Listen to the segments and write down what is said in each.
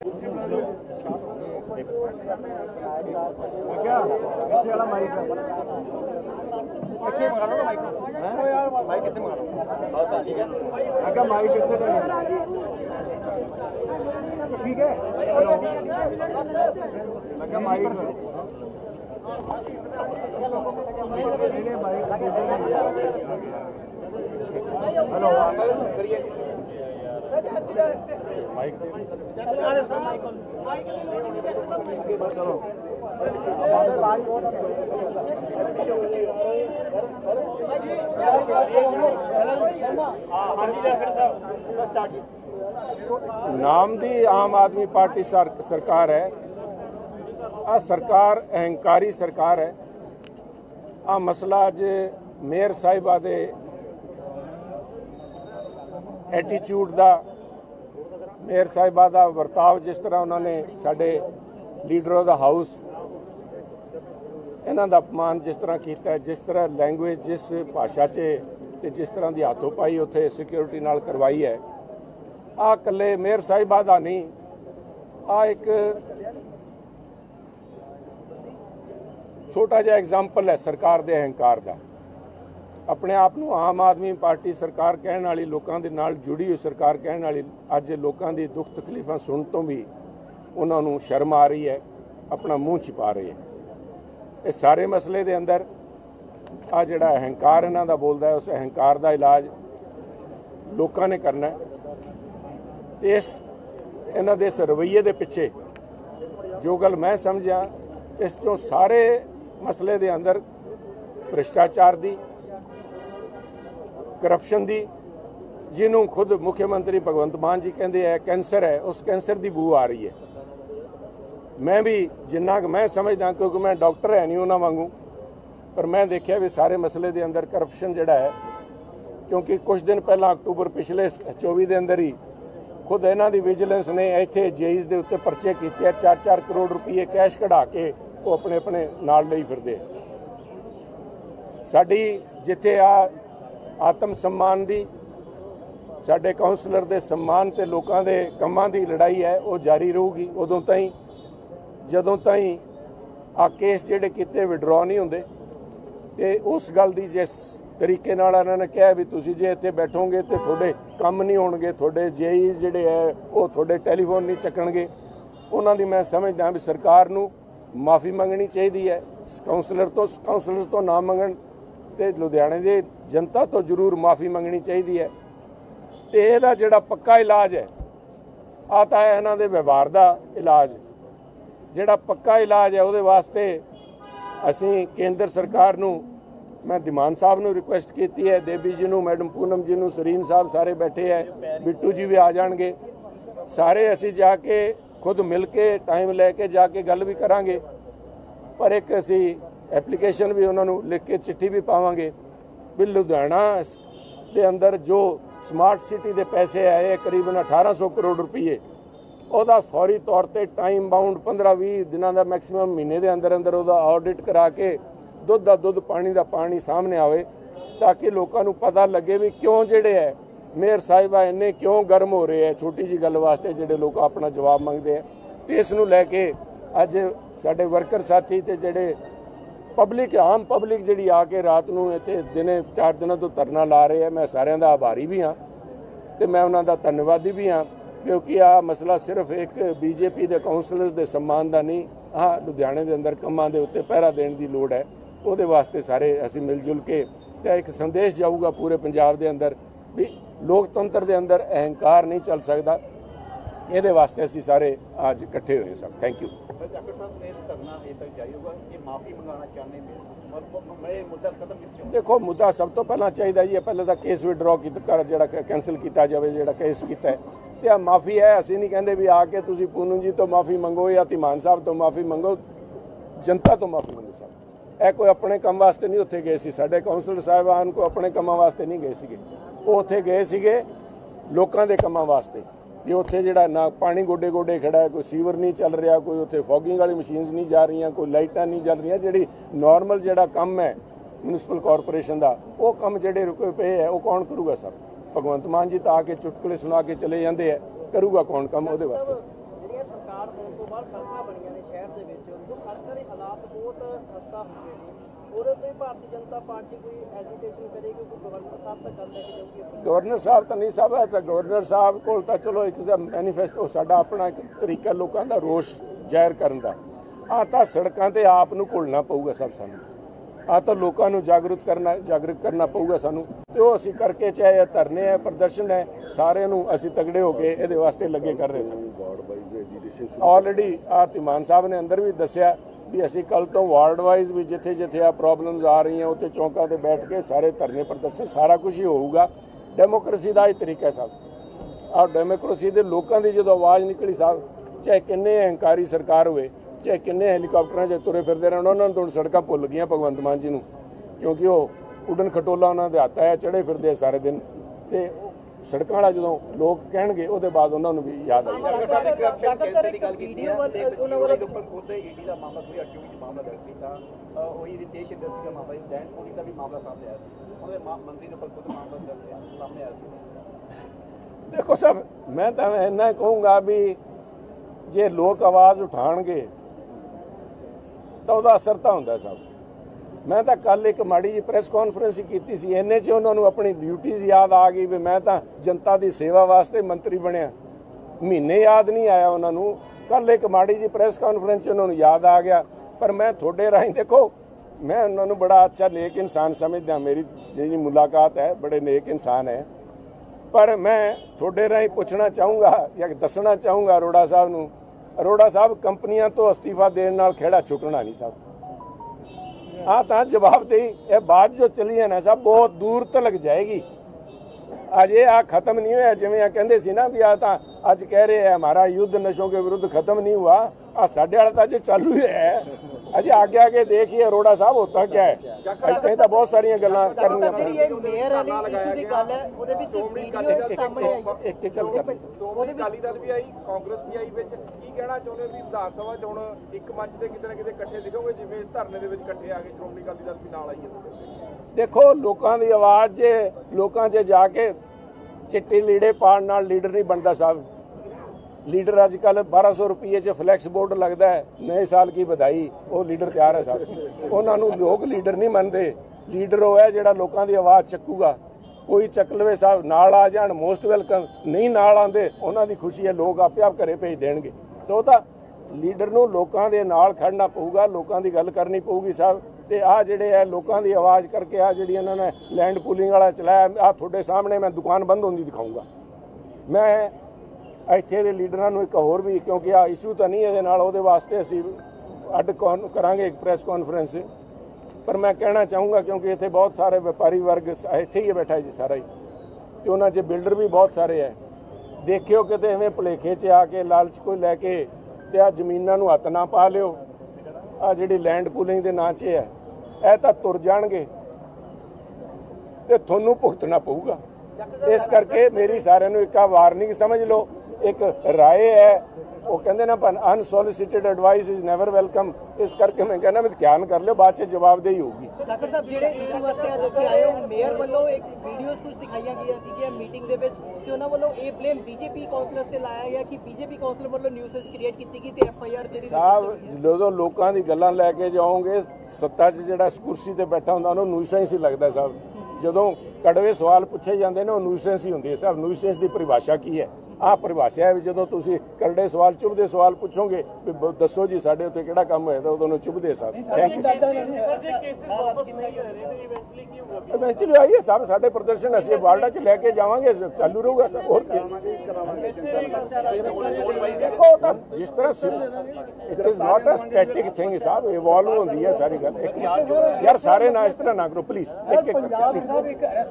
ਕਿਆ ਇੱਥੇ ਮੰਗਾ ਲਓ ਮਾਈਕ ਹੈ ਯਾਰ ਮਾਈਕ ਇੱਥੇ ਮੰਗਾ ਲਓ ਬਸ ਠੀਕ ਹੈ ਮੈਂ ਮਾਈਕ ਇੱਥੇ ਲੈ ਠੀਕ ਹੈ ਮੈਂ ਮਾਈਕ ਜਿਹੜੇ ਮਾਈਕ ਹੈਲੋ ਕਰੀਏ ਨਾਮ ਦੀ ਆਮ ਆਦਮੀ ਪਾਰਟੀ ਸਰਕਾਰ ਹੈ। ਆ ਸਰਕਾਰ ਅਹੰਕਾਰੀ ਸਰਕਾਰ ਹੈ। ਆ ਮਸਲਾ ਅੱਜ ਮੇਅਰ ਸਾਹਿਬਾ ਦੇ ਐਟੀਟਿਊਡ ਦਾ ਮੇਅਰ ਸਾਹਿਬਾ ਦਾ ਵਰਤਾਵ ਜਿਸ ਤਰ੍ਹਾਂ ਉਹਨਾਂ ਨੇ ਸਾਡੇ ਲੀਡਰ ਆਫ ਦਾ ਹਾਊਸ ਇਹਨਾਂ ਦਾ ਅਪਮਾਨ ਜਿਸ ਤਰ੍ਹਾਂ ਕੀਤਾ, ਜਿਸ ਤਰ੍ਹਾਂ ਲੈਂਗੁਏਜ ਜਿਸ ਭਾਸ਼ਾ 'ਚ ਤੇ ਜਿਸ ਤਰ੍ਹਾਂ ਦੀ ਹੱਥੋਂ ਪਾਈ ਉੱਥੇ ਸਿਕਿਉਰਿਟੀ ਨਾਲ ਕਰਵਾਈ ਹੈ। ਆ ਇਕੱਲੇ ਮੇਅਰ ਸਾਹਿਬਾ ਦਾ ਨਹੀਂ ਆ ਇੱਕ ਛੋਟਾ ਜਿਹਾ ਐਗਜ਼ਾਮਪਲ ਹੈ ਸਰਕਾਰ ਦੇ ਅਹੰਕਾਰ ਦਾ। ਆਪਣੇ ਆਪ ਨੂੰ ਆਮ ਆਦਮੀ ਪਾਰਟੀ ਸਰਕਾਰ ਕਹਿਣ ਵਾਲੀ, ਲੋਕਾਂ ਦੇ ਨਾਲ ਜੁੜੀ ਹੋਈ ਸਰਕਾਰ ਕਹਿਣ ਵਾਲੀ, ਅੱਜ ਲੋਕਾਂ ਦੀ ਦੁੱਖ ਤਕਲੀਫਾਂ ਸੁਣਨ ਤੋਂ ਵੀ ਉਹਨਾਂ ਨੂੰ ਸ਼ਰਮ ਆ ਰਹੀ ਹੈ, ਆਪਣਾ ਮੂੰਹ ਛਿਪਾ ਰਹੀ ਹੈ। ਇਹ ਸਾਰੇ ਮਸਲੇ ਦੇ ਅੰਦਰ ਆ ਜਿਹੜਾ ਅਹੰਕਾਰ ਇਹਨਾਂ ਦਾ ਬੋਲਦਾ ਹੈ, ਉਸ ਅਹੰਕਾਰ ਦਾ ਇਲਾਜ ਲੋਕਾਂ ਨੇ ਕਰਨਾ ਹੈ। ਤੇ ਇਸ, ਇਹਨਾਂ ਦੇ ਇਸ ਰਵੱਈਏ ਦੇ ਪਿੱਛੇ ਜੋ ਗੱਲ ਮੈਂ ਸਮਝਿਆ, ਇਸ ਤੋਂ ਸਾਰੇ ਮਸਲੇ ਦੇ ਅੰਦਰ ਭ੍ਰਿਸ਼ਟਾਚਾਰ ਦੀ ਕਰਪਸ਼ਨ ਦੀ, ਜਿਹਨੂੰ ਖੁਦ ਮੁੱਖ ਮੰਤਰੀ ਭਗਵੰਤ ਮਾਨ ਜੀ ਕਹਿੰਦੇ ਹੈ ਕੈਂਸਰ ਹੈ, ਉਸ ਕੈਂਸਰ ਦੀ ਬੂ ਆ ਰਹੀ ਹੈ। ਮੈਂ ਵੀ ਜਿੰਨਾ ਕੁ ਮੈਂ ਸਮਝਦਾ, ਕਿਉਂਕਿ ਮੈਂ ਡਾਕਟਰ ਹੈ ਨਹੀਂ ਉਹਨਾਂ ਵਾਂਗੂ, ਪਰ ਮੈਂ ਦੇਖਿਆ ਵੀ ਸਾਰੇ ਮਸਲੇ ਦੇ ਅੰਦਰ ਕਰਪਸ਼ਨ ਜਿਹੜਾ ਹੈ, ਕਿਉਂਕਿ ਕੁਝ ਦਿਨ ਪਹਿਲਾਂ ਅਕਤੂਬਰ ਪਿਛਲੇ 24 ਦੇ ਅੰਦਰ ਹੀ ਖੁਦ ਇਹਨਾਂ ਦੀ ਵਿਜੀਲੈਂਸ ਨੇ ਇੱਥੇ ਜੇਈਜ਼ ਦੇ ਉੱਤੇ ਪਰਚੇ ਕੀਤੇ ਆ 4-4 ਕਰੋੜ ਰੁਪਏ ਕੈਸ਼ ਕਢਾ ਕੇ ਉਹ ਆਪਣੇ ਆਪਣੇ ਨਾਲ ਲਈ ਫਿਰਦੇ ਸਾਡੀ ਜਿੱਥੇ ਆ ਆਤਮ ਸਨਮਾਨ ਦੀ, ਸਾਡੇ ਕਾਉਂਸਲਰ ਦੇ ਸਨਮਾਨ ਤੇ ਲੋਕਾਂ ਦੇ ਕੰਮਾਂ ਦੀ ਲੜਾਈ ਹੈ, ਉਹ ਜਾਰੀ ਰਹੂਗੀ। ਉਦੋਂ ਤਾਈਂ, ਜਦੋਂ ਤਾਈਂ ਆ ਕੇਸ ਜਿਹੜੇ ਕੀਤੇ ਵਿਡਰਾ ਨਹੀਂ ਹੁੰਦੇ, ਤੇ ਉਸ ਗੱਲ ਦੀ ਜਿਸ ਤਰੀਕੇ ਨਾਲ ਇਹਨਾਂ ਨੇ ਕਿਹਾ ਵੀ ਤੁਸੀਂ ਜੇ ਇੱਥੇ ਬੈਠੋਗੇ ਤੇ ਤੁਹਾਡੇ ਕੰਮ ਨਹੀਂ ਹੋਣਗੇ, ਤੁਹਾਡੇ ਜੇਈਜ਼ ਜਿਹੜੇ ਹੈ, ਉਹ ਤੁਹਾਡੇ ਟੈਲੀਫੋਨ ਨਹੀਂ ਚੱਕਣਗੇ। ਉਹਨਾਂ ਦੀ ਮੈਂ ਸਮਝਦਾ ਵੀ ਸਰਕਾਰ ਨੂੰ ਮਾਫੀ ਮੰਗਣੀ ਚਾਹੀਦੀ ਹੈ। ਕਾਉਂਸਲਰ ਤੋਂ ਕਾਉਂਸਲਰ ਤੋਂ ਨਾ ਮੰਗਣ ਤੇ ਲੁਧਿਆਣੇ ਦੇ ਜਨਤਾ ਤੋਂ ਜ਼ਰੂਰ ਮਾਫੀ ਮੰਗਣੀ ਚਾਹੀਦੀ ਹੈ। ਤੇ ਇਹਦਾ ਜਿਹੜਾ ਪੱਕਾ ਇਲਾਜ ਹੈ ਆ ਤਾਂ ਹੈ ਇਹਨਾਂ ਦੇ ਵਿਵਹਾਰ ਦਾ ਇਲਾਜ। ਜਿਹੜਾ ਪੱਕਾ ਇਲਾਜ ਹੈ, ਉਹਦੇ ਵਾਸਤੇ ਅਸੀਂ ਕੇਂਦਰ ਸਰਕਾਰ ਨੂੰ, ਮੈਂ ਦਿਮਾਨ ਸਾਹਿਬ ਨੂੰ ਰਿਕੁਐਸਟ ਕੀਤੀ ਹੈ, ਦੇਵੀ ਜੀ ਨੂੰ, ਮੈਡਮ ਪੂਨਮ ਜੀ ਨੂੰ ਸਰੀਨ ਸਾਹਿਬ ਸਾਰੇ ਬੈਠੇ ਹੈ, ਬਿੱਟੂ ਜੀ ਵੀ ਆ ਜਾਣਗੇ। ਸਾਰੇ ਅਸੀਂ ਜਾ ਕੇ ਖੁਦ ਮਿਲ ਕੇ ਟਾਈਮ ਲੈ ਕੇ ਜਾ ਕੇ ਗੱਲ ਵੀ ਕਰਾਂਗੇ। ਪਰ ਇੱਕ ਅਸੀਂ ਐਪਲੀਕੇਸ਼ਨ ਵੀ ਉਹਨਾਂ ਨੂੰ ਲਿਖ ਕੇ ਚਿੱਠੀ ਵੀ ਪਾਵਾਂਗੇ ਵੀ ਲੁਧਿਆਣਾ ਦੇ ਅੰਦਰ ਜੋ ਸਮਾਰਟ ਸਿਟੀ ਦੇ ਪੈਸੇ ਆਏ ਕਰੀਬਨ 1800 ਕਰੋੜ ਰੁਪਏ ਉਹਦਾ ਫੌਰੀ ਤੌਰ ਤੇ ਟਾਈਮ ਬਾਉਂਡ 15-20 ਦਿਨਾਂ ਦਾ ਮੈਕਸਿਮਮ ਮਹੀਨੇ ਦੇ ਅੰਦਰ ਅੰਦਰ ਉਹਦਾ ਆਡਿਟ ਕਰਾ ਕੇ ਦੁੱਧ ਦਾ ਦੁੱਧ, ਪਾਣੀ ਦਾ ਪਾਣੀ ਸਾਹਮਣੇ ਆਵੇ ਤਾਂ ਕਿ ਲੋਕਾਂ ਨੂੰ ਪਤਾ ਲੱਗੇ ਵੀ ਕਿਉਂ ਜਿਹੜੇ ਹੈ ਮੇਅਰ ਸਾਹਿਬਾ ਇੰਨੇ ਕਿਉਂ ਗਰਮ ਹੋ ਰਹੇ ਹੈ ਛੋਟੀ ਜੀ ਗੱਲ ਵਾਸਤੇ ਜਿਹੜੇ ਲੋਕ ਆਪਣਾ ਜਵਾਬ ਮੰਗਦੇ ਆ। ਤੇ ਇਸ ਨੂੰ ਲੈ ਕੇ ਅੱਜ ਸਾਡੇ ਵਰਕਰ ਸਾਥੀ ਤੇ ਜਿਹੜੇ ਪਬਲਿਕ ਆਮ ਪਬਲਿਕ ਜਿਹੜੀ ਆ ਕੇ ਰਾਤ ਨੂੰ ਇੱਥੇ ਦਿਨੇ ਚਾਰ ਦਿਨਾਂ ਤੋਂ ਧਰਨਾ ਲਾ ਰਹੇ ਆ। ਮੈਂ ਸਾਰਿਆਂ ਦਾ ਆਭਾਰੀ ਵੀ ਹਾਂ ਤੇ ਮੈਂ ਉਹਨਾਂ ਦਾ ਧੰਨਵਾਦੀ ਵੀ ਹਾਂ ਕਿਉਂਕਿ ਆ ਮਸਲਾ ਸਿਰਫ ਇੱਕ ਬੀਜੇਪੀ ਦੇ ਕਾਉਂਸਲਰਸ ਦੇ ਸਨਮਾਨ ਦਾ ਨਹੀਂ ਆ ਲੁਧਿਆਣੇ ਦੇ ਅੰਦਰ ਕੰਮਾਂ ਦੇ ਉੱਤੇ ਪਹਿਰਾ ਦੇਣ ਦੀ ਲੋੜ ਹੈ। ਉਹਦੇ ਵਾਸਤੇ ਸਾਰੇ ਅਸੀਂ ਮਿਲ ਜੁਲ ਕੇ ਤੇ ਇੱਕ ਸੰਦੇਸ਼ ਜਾਊਗਾ ਪੂਰੇ ਪੰਜਾਬ ਦੇ ਅੰਦਰ ਵੀ ਲੋਕਤੰਤਰ ਦੇ ਅੰਦਰ ਅਹੰਕਾਰ ਨਹੀਂ ਚੱਲ ਸਕਦਾ। ਇਹਦੇ ਵਾਸਤੇ ਅਸੀਂ ਸਾਰੇ ਅੱਜ ਇਕੱਠੇ ਹੋਏ ਸਭ ਥੈਂਕ ਯੂ ਡਾਕਟਰ ਸਾਹਿਬ ਨੇ ਧਰਨਾ ਇਹ ਤੱਕ ਜਾਰੀ ਹੋਗਾ ਇਹ ਮਾਫੀ ਮੰਗਾਣਾ ਚਾਹੁੰਦੇ ਨੇ। ਦੇਖੋ, ਮੁੱਦਾ ਸਭ ਤੋਂ ਪਹਿਲਾਂ ਚਾਹੀਦਾ ਜੀ ਪਹਿਲਾਂ ਤਾਂ ਕੇਸ ਵਿਡਰਾਅ ਕੀਤਾ ਜਿਹੜਾ ਕੈਨਸਲ ਕੀਤਾ ਜਾਵੇ, ਜਿਹੜਾ ਕੇਸ ਕੀਤਾ ਹੈ। ਤੇ ਆ ਮਾਫੀ ਹੈ, ਅਸੀਂ ਨਹੀਂ ਕਹਿੰਦੇ ਵੀ ਆ ਕੇ ਤੁਸੀਂ ਪੂਨਮ ਜੀ ਤੋਂ ਮਾਫੀ ਮੰਗੋ ਜਾਂ ਧੀਮਾਨ ਸਾਹਿਬ ਤੋਂ ਮਾਫੀ ਮੰਗੋ। ਜਨਤਾ ਤੋਂ ਮਾਫੀ ਮੰਗੋ ਸਾਹਿਬ ਇਹ ਕੋਈ ਆਪਣੇ ਕੰਮ ਵਾਸਤੇ ਨਹੀਂ ਉੱਥੇ ਗਏ ਸੀ। ਸਾਡੇ ਕਾਉਂਸਲਰ ਸਾਹਿਬਾਨ ਕੋ ਆਪਣੇ ਕੰਮਾਂ ਵਾਸਤੇ ਨਹੀਂ ਗਏ ਸੀਗੇ। ਉਹ ਉੱਥੇ ਗਏ ਸੀਗੇ ਲੋਕਾਂ ਦੇ ਕੰਮਾਂ ਵਾਸਤੇ। ਵੀ ਉੱਥੇ ਜਿਹੜਾ ਨਾ ਪਾਣੀ ਗੋਡੇ ਗੋਡੇ ਖੜਾ ਹੈ ਕੋਈ ਸੀਵਰ ਨਹੀਂ ਚੱਲ ਰਿਹਾ ਕੋਈ ਉੱਥੇ ਫੋਗਿੰਗ ਵਾਲੀ ਮਸ਼ੀਨਸ ਨਹੀਂ ਜਾ ਰਹੀਆਂ ਕੋਈ ਲਾਈਟਾਂ ਨਹੀਂ ਚੱਲ ਰਹੀਆਂ ਜਿਹੜੀ ਨਾਰਮਲ ਜਿਹੜਾ ਕੰਮ ਹੈ ਮਿਊਨਿਸਪਲ ਕਾਰਪੋਰੇਸ਼ਨ ਦਾ ਉਹ ਕੰਮ ਜਿਹੜੇ ਰੁਕੇ ਪਏ ਹੈ ਉਹ ਕੌਣ ਕਰੂਗਾ ਸਰ? ਭਗਵੰਤ ਮਾਨ ਜੀ ਤਾਂ ਆ ਕੇ ਚੁਟਕਲੇ ਸੁਣਾ ਕੇ ਚਲੇ ਜਾਂਦੇ ਆ ਕਰੂਗਾ ਕੌਣ ਕੰਮ ਉਹਦੇ ਵਾਸਤੇ? ਹੜ੍ਹ ਹੋਣ ਤੋਂ ਬਾਅਦ ਸੜਕਾਂ ਬਣੀਆਂ ਨੇ ਸ਼ਹਿਰ ਦੇ ਵਿੱਚ ਉਹ ਸੜਕਾਂ ਦੇ ਹਾਲਾਤ ਬਹੁਤ ਖਸਤਾ ਹੁੰਦੇ ਨੇ। ਉਹਦੇ ਤੋਂ ਹੀ ਭਾਰਤੀ ਜਨਤਾ ਪਾਰਟੀ ਕੋਈ ਐਜੀਟੇਸ਼ਨ ਕਰੇਗੀ ਕੋਈ ਗਵਰਨਰ ਸਾਹਿਬ ਤੱਕ ਗੱਲ ਲੈ ਕੇ ਜਾਊਗੀ ਆਪਣੀ ਗਵਰਨਰ ਸਾਹਿਬ ਤਾਂ ਨਹੀਂ ਸਾਹਿਬ ਹੈ ਤਾਂ ਗਵਰਨਰ ਸਾਹਿਬ ਕੋਲ ਤਾਂ ਚਲੋ ਇੱਕ ਮੈਨੀਫੈਸਟੋ ਸਾਡਾ ਆਪਣਾ ਇੱਕ ਤਰੀਕਾ ਲੋਕਾਂ ਦਾ ਰੋਸ਼ ਜ਼ਾਹਿਰ ਕਰਨ ਦਾ। ਆ ਤਾਂ ਸੜਕਾਂ ਤੇ ਆਪ ਨੂੰ ਘੁਲਣਾ ਪਊਗਾ ਸਭ ਸਾਨੂੰ। ਆ ਤਾਂ ਲੋਕਾਂ ਨੂੰ ਜਾਗਰੂਕ ਕਰਨਾ ਜਾਗਰੂਕ ਕਰਨਾ ਪਊਗਾ ਸਾਨੂੰ। ਤੇ ਉਹ ਅਸੀਂ ਕਰਕੇ ਚਾਹੇ ਇਹ ਧਰਨੇ ਹੈ ਪ੍ਰਦਰਸ਼ਨ ਹੈ ਸਾਰਿਆਂ ਨੂੰ ਅਸੀਂ ਤਗੜੇ ਹੋ ਕੇ ਇਹਦੇ ਵਾਸਤੇ ਲੱਗੇ ਕਰ ਰਹੇ ਸਾਂ ਆਲਰੇਡੀ ਆ ਤਿਮਾਨ ਸਾਹਿਬ ਨੇ ਅੰਦਰ ਵੀ ਦੱਸਿਆ ਵੀ ਅਸੀਂ ਕੱਲ ਤੋਂ ਵਾਰਡ ਵਾਈਜ਼ ਵੀ ਜਿੱਥੇ ਜਿੱਥੇ ਆ ਪ੍ਰੋਬਲਮਸ ਆ ਰਹੀਆਂ, ਉੱਥੇ ਚੌਂਕਾਂ ਤੇ ਬੈਠ ਕੇ ਸਾਰੇ ਧਰਨੇ ਪ੍ਰਦਰਸ਼ਨ, ਸਾਰਾ ਕੁਝ ਹੀ ਹੋਊਗਾ। ਡੈਮੋਕ੍ਰੇਸੀ ਦਾ ਹੀ ਤਰੀਕਾ ਸਭ। ਆ ਡੈਮੋਕ੍ਰੇਸੀ ਦੇ ਲੋਕਾਂ ਦੀ ਜਦੋਂ ਆਵਾਜ਼ ਨਿਕਲੀ ਸਾਹਿਬ ਚਾਹੇ ਕਿੰਨੇ ਹੰਕਾਰੀ ਸਰਕਾਰ ਹੋਵੇ, ਚਾਹੇ ਕਿੰਨੇ ਹੈਲੀਕਾਪਟਰਾਂ 'ਚ ਤੁਰੇ ਫਿਰਦੇ ਰਹਿਣ, ਉਹਨਾਂ ਨੂੰ ਤਾਂ ਹੁਣ ਸੜਕਾਂ ਭੁੱਲ ਗਈਆਂ ਭਗਵੰਤ ਮਾਨ ਜੀ ਨੂੰ। ਕਿਉਂਕਿ ਉਹ ਉਡਨ ਖਟੋਲਾ ਉਹਨਾਂ ਦੇ ਹੱਥ ਆਇਆ ਚੜੇ ਫਿਰਦੇ ਆ ਸਾਰੇ ਦਿਨ। ਤੇ ਸੜਕਾਂ ਵਾਲਾ ਜਦੋਂ ਲੋਕ ਕਹਿਣਗੇ ਉਹਦੇ ਬਾਅਦ ਉਹਨਾਂ ਨੂੰ ਵੀ ਯਾਦ ਆਏਗਾ ਡਾਕਟਰ ਸਾਹਿਬ ਨੇ ਕਰਪਸ਼ਨ ਡਾਕਟਰ ਕੈਂਸਰ ਸਾਹਿਬ ਦੀ ਗੱਲ ਕੀਤੀ ਵੀਡੀਓ ਹੈ ਵੱਲ ਤੇ ਉਹਨਾਂ ਉਹਨਾਂ ਵੱਲੋਂ ਦੇ ਉੱਪਰ ਖੁਦ ਈਡੀ ਦਾ ਮਾਮਲਾ ਕੋਈ ਅਰਜੂ ਵਿੱਚ ਮਾਮਲਾ ਦਰਜ ਸੀ ਤਾਂ ਅ, ਉਹੀ ਰਿਤੇਸ਼ ਇੰਡਸਟਰੀ ਦਾ ਮਾਮਲਾ ਲੈਂਡ ਪੂਲਿੰਗ ਦਾ ਵੀ ਮਾਮਲਾ ਸਾਹਮਣੇ ਆਇਆ ਸੀ। ਉਹਦੇ ਮਾ- ਮੰਤਰੀ ਦੇ ਉੱਪਰ ਖੁਦ ਮਾਮਲਾ ਦਰਜ ਹੈ ਸਾਹਮਣੇ ਆਇਆ ਸੀ। ਦੇਖੋ ਸਭ ਮੈਂ ਤਾਂ ਇੰਨਾ ਕਹੂੰਗਾ ਵੀ ਜੇ ਲੋਕ ਆਵਾਜ਼ ਉਠਾਣਗੇ ਤਾਂ ਉਹਦਾ ਅਸਰ ਤਾਂ ਹੁੰਦਾ ਸਭ। ਮੈਂ ਤਾਂ ਕੱਲ ਇੱਕ ਮਾੜੀ ਜੀ ਪ੍ਰੈਸ ਕਾਨਫਰੰਸ ਹੀ ਕੀਤੀ ਸੀ। ਇੰਨੇ 'ਚ ਉਹਨਾਂ ਨੂੰ ਆਪਣੀ ਡਿਊਟੀਆਂ ਯਾਦ ਆ ਗਈ ਵੀ ਮੈਂ ਤਾਂ ਜਨਤਾ ਦੀ ਸੇਵਾ ਵਾਸਤੇ ਮੰਤਰੀ ਬਣਿਆ। ਮਹੀਨੇ ਯਾਦ ਨਹੀਂ ਆਇਆ ਉਹਨਾਂ ਨੂੰ। ਕੱਲ ਇੱਕ ਮਾੜੀ ਜੀ ਪ੍ਰੈਸ ਕਾਨਫਰੰਸ 'ਚ ਉਹਨਾਂ ਨੂੰ ਯਾਦ ਆ ਗਿਆ। ਪਰ ਮੈਂ ਤੁਹਾਡੇ ਰਾਹੀਂ ਦੇਖੋ, ਮੈਂ ਉਹਨਾਂ ਨੂੰ ਬੜਾ ਅੱਛਾ ਨੇਕ ਇਨਸਾਨ ਸਮਝਦਾ ਮੇਰੀ ਜਿਹੜੀ ਮੁਲਾਕਾਤ ਹੈ, ਬੜੇ ਨੇਕ ਇਨਸਾਨ ਹੈ। ਪਰ ਮੈਂ ਤੁਹਾਡੇ ਰਾਹੀਂ ਪੁੱਛਣਾ ਚਾਹੂੰਗਾ ਜਾਂ ਦੱਸਣਾ ਚਾਹੂੰਗਾ ਅਰੋੜਾ ਸਾਹਿਬ ਨੂੰ, ਅਰੋੜਾ ਸਾਹਿਬ ਕੰਪਨੀਆਂ ਤੋਂ ਅਸਤੀਫਾ ਦੇਣ ਨਾਲ ਖੇੜਾ ਛੁੱਟਣਾ ਨਹੀਂ ਸਾਹਿਬ ਆ ਤਾਂ ਜਵਾਬ ਦੇਈ, ਇਹ ਬਾਤ ਜੋ ਚਲੀ ਹੈ ਨਾ ਸਾਹਿਬ ਬਹੁਤ ਦੂਰ ਤੱਕ ਜਾਏਗੀ। ਅਜੇ ਆ ਖਤਮ ਨਹੀਂ ਹੋਇਆ, ਜਿਵੇਂ ਆ ਕਹਿੰਦੇ ਸੀ ਨਾ ਵੀ ਆ ਤਾਂ ਅੱਜ ਕਹਿ ਰਹੇ ਹੈ ਹਮਾਰਾ ਯੁੱਧ ਨਸ਼ੋਂ ਕੇ ਵਿਰੁੱਧ ਖਤਮ ਨਹੀਂ ਹੁਆ। ਆ ਸਾਡੇ ਵਾਲਾ ਤਾਂ ਅਜੇ ਚਾਲੂ ਹੀ ਹੈ ਅਜੇ ਆਗੇ ਆਗੇ ਦੇਖੀਏ ਅਰੋੜਾ ਸਾਹਿਬ ਹੋਤਾ ਕਿਆ ਹੈ? ਇੱਥੇ ਤਾਂ ਬਹੁਤ ਸਾਰੀਆਂ ਗੱਲਾਂ ਕਰਨੀਆਂ ਜਿਹੜੀ ਇਹ ਮੇਅਰ ਵਾਲੀ ਇਸ਼ੂ ਦੀ ਗੱਲ ਹੈ ਉਹਦੇ ਵਿੱਚ ਵੀਡੀਓ ਸਾਹਮਣੇ ਆਈ ਹੈ। ਇੱਕ ਇੱਕ ਗੱਲ ਕਰਨੀ ਸੀ। ਸ਼੍ਰੋਮਣੀ ਅਕਾਲੀ ਦਲ ਵੀ ਆਈ ਕਾਂਗਰਸ ਵੀ ਆਈ ਵਿੱਚ। ਕੀ ਕਹਿਣਾ ਚਾਹੁੰਦੇ ਹੋ ਵੀ ਵਿਧਾਨ ਸਭਾ 'ਚ ਹੁਣ ਇੱਕ ਮੰਚ ਤੇ ਕਿਤੇ ਨਾ ਕਿਤੇ ਇਕੱਠੇ ਦਿਖੋਗੇ ਜਿਵੇਂ ਇਸ ਧਰਨੇ ਦੇ ਵਿੱਚ ਇਕੱਠੇ ਆ ਕੇ ਸ਼੍ਰੋਮਣੀ ਅਕਾਲੀ ਦਲ ਵੀ ਨਾਲ ਆਈ ਹੈ? ਤੁਹਾਡੇ ਦੇਖੋ ਲੋਕਾਂ ਦੀ ਆਵਾਜ਼ ਜੇ ਲੋਕਾਂ 'ਚ ਜਾ ਕੇ ਚਿੱਟੇ ਲੀੜੇ ਪਾਣ ਨਾਲ ਲੀਡਰ ਨਹੀਂ ਬਣਦਾ ਸਾਹਿਬ। ਲੀਡਰ ਅੱਜ ਕੱਲ 1200 ਰੁਪਏ 'ਚ ਫਲੈਕਸ ਬੋਰਡ ਲੱਗਦਾ ਹੈ। ਨਵੇਂ ਸਾਲ ਕੀ ਵਧਾਈ, ਉਹ ਲੀਡਰ ਤਿਆਰ ਹੈ ਸਾਹਿਬ ਉਹਨਾਂ ਨੂੰ ਲੋਕ ਲੀਡਰ ਨਹੀਂ ਮੰਨਦੇ। ਲੀਡਰ ਉਹ ਹੈ ਜਿਹੜਾ ਲੋਕਾਂ ਦੀ ਆਵਾਜ਼ ਚੱਕੂਗਾ। ਕੋਈ ਚੱਕ ਲਵੇ ਸਾਹਿਬ ਨਾਲ ਆ ਜਾਣ ਮੋਸਟ ਵੈਲਕਮ ਨਹੀਂ ਨਾਲ ਆਂਦੇ ਉਹਨਾਂ ਦੀ ਖੁਸ਼ੀ ਹੈ, ਲੋਕ ਆਪੇ ਆਪ ਘਰੇ ਭੇਜ ਦੇਣਗੇ। ਤੇ ਉਹ ਤਾਂ ਲੀਡਰ ਨੂੰ ਲੋਕਾਂ ਦੇ ਨਾਲ ਖੜਨਾ ਪਊਗਾ, ਲੋਕਾਂ ਦੀ ਗੱਲ ਕਰਨੀ ਪਊਗੀ ਸਾਹਿਬ। ਤੇ ਆ ਜਿਹੜੇ ਹੈ, ਲੋਕਾਂ ਦੀ ਆਵਾਜ਼ ਕਰਕੇ ਆ ਜਿਹੜੀ ਇਹਨਾਂ ਨੇ ਲੈਂਡ ਪੂਲਿੰਗ ਵਾਲਾ ਚਲਾਇਆ ਆ ਤੁਹਾਡੇ ਸਾਹਮਣੇ ਮੈਂ ਦੁਕਾਨ ਬੰਦ ਹੁੰਦੀ ਦਿਖਾਊਂਗਾ। ਮੈਂ ਇੱਥੇ ਦੇ ਲੀਡਰਾਂ ਨੂੰ ਇੱਕ ਹੋਰ ਵੀ, ਕਿਉਂਕਿ ਆ ਇਸ਼ੂ ਤਾਂ ਨਹੀਂ ਇਹਦੇ ਨਾਲ, ਉਹਦੇ ਵਾਸਤੇ ਅਸੀਂ ਅੱਡ ਕੌਨ ਕਰਾਂਗੇ ਇੱਕ ਪ੍ਰੈਸ ਕਾਨਫਰੰਸ ਪਰ ਮੈਂ ਕਹਿਣਾ ਚਾਹੂੰਗਾ, ਕਿਉਂਕਿ ਇੱਥੇ ਬਹੁਤ ਸਾਰੇ ਵਪਾਰੀ ਵਰਗ ਇੱਥੇ ਹੀ ਬੈਠਾ ਜੀ ਸਾਰਾ ਹੀ। ਤੇ ਉਹਨਾਂ 'ਚ ਬਿਲਡਰ ਵੀ ਬਹੁਤ ਸਾਰੇ ਹੈ। ਦੇਖਿਓ ਕਿਤੇ ਐਵੇਂ ਭੁਲੇਖੇ 'ਚ ਆ ਕੇ, ਲਾਲਚ ਕੋਈ ਲੈ ਕੇ ਤੇ ਆ ਜ਼ਮੀਨਾਂ ਨੂੰ ਹੱਥ ਨਾ ਪਾ ਲਿਓ। ਆ ਜਿਹੜੀ ਲੈਂਡ ਪੂਲਿੰਗ ਦੇ ਨਾਂ 'ਚ ਹੈ। ਇਹ ਤਾਂ ਤੁਰ ਜਾਣਗੇ। ਤੇ ਤੁਹਾਨੂੰ ਭੁਗਤਣਾ ਪਊਗਾ। ਇਸ ਕਰਕੇ ਮੇਰੀ ਸਾਰਿਆਂ ਨੂੰ ਇੱਕ ਆ ਵਾਰਨਿੰਗ ਸਮਝ ਲਓ। ਇੱਕ ਰਾਏ ਹੈ। ਉਹ ਕਹਿੰਦੇ ਨਾ ਪਰ unsolicited advice is never welcome ਇਸ ਕਰਕੇ ਮੈਂ ਕਹਿੰਦਾ ਮੈਂ ਧਿਆਨ ਕਰ ਲਿਓ ਬਾਅਦ ਚ ਜਵਾਬਦੇਹੀ ਹੋਊਗੀ। ਡਾਕਟਰ ਸਾਹਿਬ ਜਿਹੜੇ ਇਸ਼ੂ ਵਾਸਤੇ ਅੱਜ ਇੱਥੇ ਆਏ ਹੋ ਮੇਅਰ ਵੱਲੋਂ ਇੱਕ ਵੀਡੀਓਜ਼ ਕੁਝ ਦਿਖਾਈਆਂ ਗਈਆਂ ਸੀਗੀਆਂ ਮੀਟਿੰਗ ਦੇ ਵਿੱਚ ਕਿ ਉਹਨਾਂ ਵੱਲੋਂ ਇਹ ਬਲੇਮ ਬੀਜੇਪੀ ਕਾਉਂਸਲਰਸ ਤੇ ਲਾਇਆ ਗਿਆ ਕਿ ਬੀਜੇਪੀ ਕਾਉਂਸਲਰ ਵੱਲੋਂ ਨਿਊਸੈਸ ਕ੍ਰੀਏਟ ਕੀਤੀ ਗਈ ਤੇ ਐਫ ਆਈ ਆਰ ਜਿਹੜੀ ਸਾਹਿਬ ਜਦੋਂ ਲੋਕਾਂ ਦੀ ਗੱਲਾਂ ਲੈ ਕੇ ਜਾਓਗੇ ਸੱਤਾ 'ਚ ਜਿਹੜਾ ਕੁਰਸੀ ਤੇ ਬੈਠਾ ਹੁੰਦਾ ਉਹਨੂੰ ਨੂਇਸੈਂਸ ਹੀ ਲੱਗਦਾ ਸਾਹਿਬ। ਜਦੋਂ ਕੜਵੇ ਸਵਾਲ ਪੁੱਛੇ ਜਾਂਦੇ ਨੇ ਉਹ ਨੂਇਸੈਂਸ ਹੀ ਹੁੰਦੀ ਹੈ ਸਾਹਿਬ ਨੂਇਸੈਂਸ ਦੀ ਪਰਿਭਾਸ਼ਾ ਕੀ ਹੈ? ਆਹ ਪਰਿਭਾਸ਼ਾ ਹੈ ਵੀ ਜਦੋਂ ਤੁਸੀਂ ਕਰੜੇ ਸਵਾਲ ਚੁਭਦੇ ਸਵਾਲ ਪੁੱਛੋਗੇ ਵੀ ਦੱਸੋ ਜੀ ਸਾਡੇ ਉੱਤੇ ਕਿਹੜਾ ਕੰਮ ਹੋਇਆ ਤਾਂ ਉਦੋਂ ਨੂੰ ਚੁਭਦੇ ਸਾਹਿਬ ਥੈਂਕ ਯੂ ਇਵੈਂਚੁਅਲੀ ਆਈਏ ਸਾਹਿਬ ਸਾਡੇ ਪ੍ਰਦਰਸ਼ਨ ਅਸੀਂ ਵਾਰਡਾ 'ਚ ਲੈ ਕੇ ਜਾਵਾਂਗੇ ਚਾਲੂ ਰਹੂਗਾ ਸਭ ਹੋਰ ਕੀ। ਦੇਖੋ ਤਾਂ ਜਿਸ ਤਰ੍ਹਾਂ it is not a static thing Sahib evolve ਹੁੰਦੀ ਹੈ ਸਾਰੀ ਗੱਲ। ਇੱਕ ਯਾਰ ਸਾਰੇ ਨਾ ਇਸ ਤਰ੍ਹਾਂ ਨਾ ਕਰੋ ਪਲੀਜ਼ ਇੱਕ ਇੱਕ please।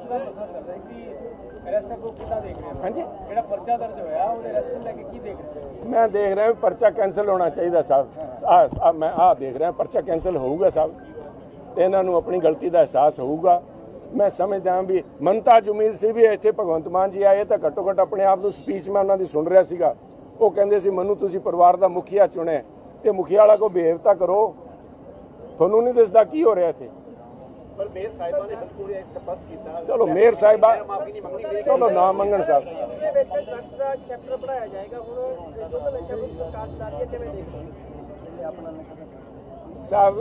ਮਸਲਾ ਚੱਲ ਰਿਹਾ ਕਿ ਅਰੈਸਟ ਨੂੰ ਕਿੱਦਾਂ ਦੇਖ ਰਹੇ ਹੋ ਹਾਂਜੀ। ਜਿਹੜਾ ਪਰਚਾ ਦਰਜ ਹੋਇਆ ਉਹਦੇ ਅਰੈਸਟ ਨੂੰ ਲੈ ਕੇ ਕੀ ਦੇਖ ਰਹੇ ਹੋ? ਮੈਂ ਦੇਖ ਰਿਹਾ ਪਰਚਾ ਕੈਨਸਲ ਹੋਣਾ ਚਾਹੀਦਾ ਸਾਹਿਬ। ਆ ਮੈਂ ਆ ਦੇਖ ਰਿਹਾ ਪਰਚਾ ਕੈਨਸਲ ਹੋਊਗਾ ਸਾਹਿਬ। ਇਹਨਾਂ ਨੂੰ ਆਪਣੀ ਗਲਤੀ ਦਾ ਅਹਿਸਾਸ ਹੋਊਗਾ। ਮੈਂ ਸਮਝਦਾ ਵੀ ਮਨਤਾ ਉਮੀਦ ਸੀ ਵੀ ਇੱਥੇ ਭਗਵੰਤ ਮਾਨ ਜੀ ਆਏ ਤਾਂ ਘੱਟੋ ਘੱਟ ਆਪਣੇ ਆਪ ਨੂੰ ਸਪੀਚ ਮੈਂ ਉਹਨਾਂ ਦੀ ਸੁਣ ਰਿਹਾ ਸੀਗਾ। ਉਹ ਕਹਿੰਦੇ ਸੀ ਮੈਨੂੰ ਤੁਸੀਂ ਪਰਿਵਾਰ ਦਾ ਮੁਖੀਆ ਚੁਣਿਆ ਤੇ ਮੁਖੀਆ ਵਾਲਾ ਕੋ ਬਿਹੇਵ ਤਾਂ ਕਰੋ। ਤੁਹਾਨੂੰ ਨਹੀਂ ਦਿਸਦਾ ਕੀ ਹੋ ਰਿਹਾ ਇੱਥੇ? ਪਰ ਮੇਅਰ ਸਾਹਿਬਾਂ ਨੇ ਬਿਲਕੁਲ ਇਹ ਸਪਸ਼ਟ ਕੀਤਾ। ਚਲੋ ਮੇਅਰ ਸਾਹਿਬਾ ਮੈਂ ਮਾਫੀ ਨਹੀਂ ਮੰਗਣੀ ਮੇਰੀ ਚਲੋ ਨਾ ਮੰਗਣ ਸਾਹਿਬ। ਦੇ ਵਿੱਚ ਡਰੱਗਸ ਦਾ ਚੈਪਟਰ ਪੜਾਇਆ ਜਾਏਗਾ ਹੁਣ ਜੋ ਨਸ਼ਾ ਮੁਕਤ ਸਰਕਾਰ ਚਲਾ ਰਹੀ ਹੈ ਕਿਵੇਂ ਦੇਖਦੇ ਹੋ ਸਾਹਿਬ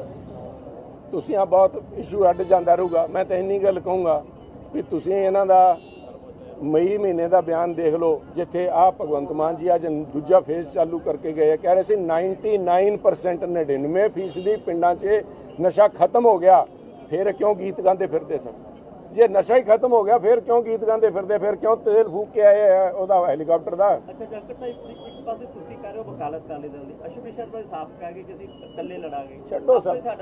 ਤੁਸੀਂ ਆ ਬਹੁਤ ਇਸ਼ੂ ਅੱਡ ਜਾਂਦਾ ਰਹੂਗਾ। ਮੈਂ ਤਾਂ ਇੰਨੀ ਗੱਲ ਕਹੂੰਗਾ ਵੀ ਤੁਸੀਂ ਇਹਨਾਂ ਦਾ ਮਈ ਮਹੀਨੇ ਦਾ ਬਿਆਨ ਦੇਖ ਲਓ ਜਿੱਥੇ ਆ ਭਗਵੰਤ ਮਾਨ ਜੀ ਅੱਜ ਦੂਜਾ ਫੇਜ਼ ਚਾਲੂ ਕਰਕੇ ਗਏ ਆ। ਕਹਿ ਰਹੇ ਸੀ 99% 99 ਫੀਸਦੀ ਪਿੰਡਾਂ 'ਚ ਨਸ਼ਾ ਖਤਮ ਹੋ ਗਿਆ। ਫਿਰ ਕਿਉਂ ਗੀਤ ਗਾਉਂਦੇ ਫਿਰਦੇ ਸਨ? ਜੇ ਨਸ਼ਾ ਹੀ ਖਤਮ ਹੋ ਗਿਆ ਫਿਰ ਕਿਉਂ ਗੀਤ ਗਾਉਂਦੇ ਫਿਰਦੇ? ਫਿਰ ਕਿਉਂ ਤੇਲ ਫੂਕ ਕੇ ਆਏ ਆ ਉਹਦਾ ਹੈਲੀਕਾਪਟਰ ਦਾ? ਅੱਛਾ ਜਰਕਰ ਸਾਹਿਬ ਇੱਕ ਪਾਸੇ ਤੁਸੀਂ ਕਰ ਰਹੇ ਹੋ ਵਕਾਲਤ ਕਾਲੇ ਦਲ ਦੀ। ਸ਼ਰਮਾ ਸਾਫ਼ ਕਹਿ ਕੇ ਕਿ ਅਸੀਂ ਇਕੱਲੇ ਲੜਾਂਗੇ। ਛੱਡੋ ਸਾਡਾ